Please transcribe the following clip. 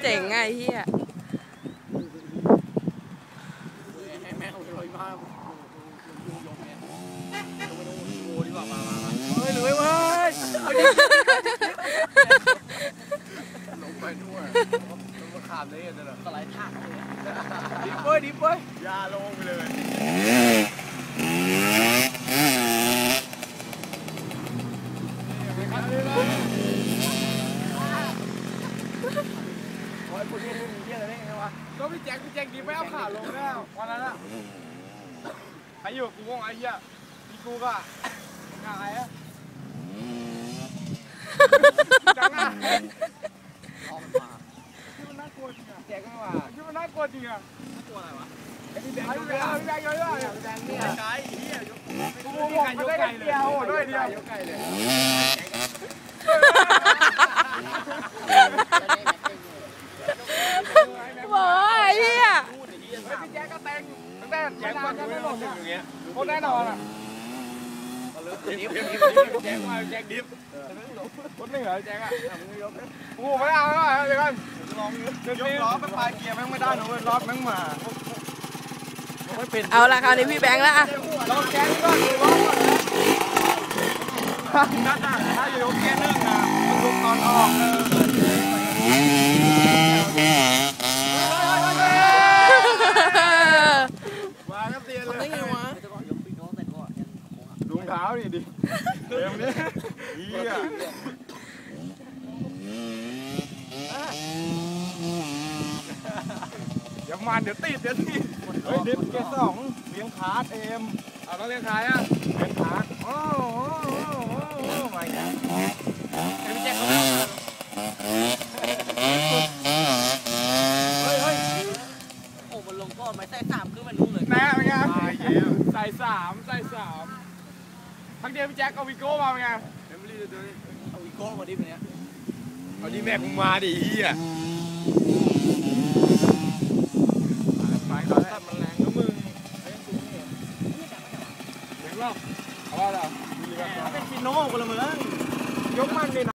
เจ๋งไงเฮียลงไปดูโอ้ดีกว่ามามาเฮ้ยลงไปด้วยลงมาขามเลยอะเดี๋ยวสไลด์ท่าดิบเว้ยดิบเว้ยยาลงไปเลย โอ้ยคนนี้รุ่นเยี่ยอะไรได้ไงวะก็พี่แจ็คพี่แจ็คดีไม่เอาขาลงแล้ววันนั้นอะใครอยู่กับกูก็ไอ้เหี้ยพี่กูก็งายอะจังอะออกมาที่มันน่ากลัวจริงอะแจ็คไม่ว่าที่มันน่ากลัวจริงอะตัวอะไรวะไอ้พี่แบงค์พี่แบงค์พี่แบงค์เยอะเลยแจ็คเนี่ยไก่เฮียยกกูบอกมันได้กันเดียวด้วยเดียวย กไก่เลย บอกว่าไอ้เฮีย พูดไอ้เฮีย เฮ้ยพี่แจ็คก็เต็ง แต่นแจ็คมาไม่หมดอย่างเงี้ยโคตรแน่นอนอะดิบดิบดิบแจ็คมาแจ็คดิฟคนหนึ่งเหรอแจ็คอะโอ้ไม่เอาไม่เอาเดี๋ยวก่อนลองยกล้อไปปลายเกียร์แม่งไม่ได้หนะเว้ยล้อแม่งมาเอาละคราวนี้พี่แบงค์ละอะลองแจ็คก่อนลองก่อนนะถ้าอยู่ยกเกียร์หนึ่งอะมันยกตอนออกเออ มาครับเตียนเลย ได้ไงวะจะก็ยกปีกน้องแต่ก็ยัง ดูเดิดิเต็มนี่เฮียเดี๋ยวมันเดี๋ยวติดเดี๋ยวติดเฮ้ยดิฟเกียร์สองเลี้ยงขาเอ็มเอาต้องเลี้ยงขาอะเลี้ยงขาโอ้โหโอ้โหโอ้โหมาอีกแล้วเฮ้ยพี่แจ็คเขาเฮ้ยเฮ้ยโอ้มันลงก้อนไม้ใส่สามขึ้นมันรู้เลยแม่เป็นไงใส่สามใส่สาม พักเดียวพี่แจ็คเอาวีโก้มาไงเดี๋ยวรีบดูดิเอาวีโก้มาดิเป็นเนี้ยเอาดิแม่คุณมาดิเฮียไปต่อแล้มันแรงนะมึงเสียงรอบเอาว่เราเป็นชินโน่คนละเมืองยกมันเลย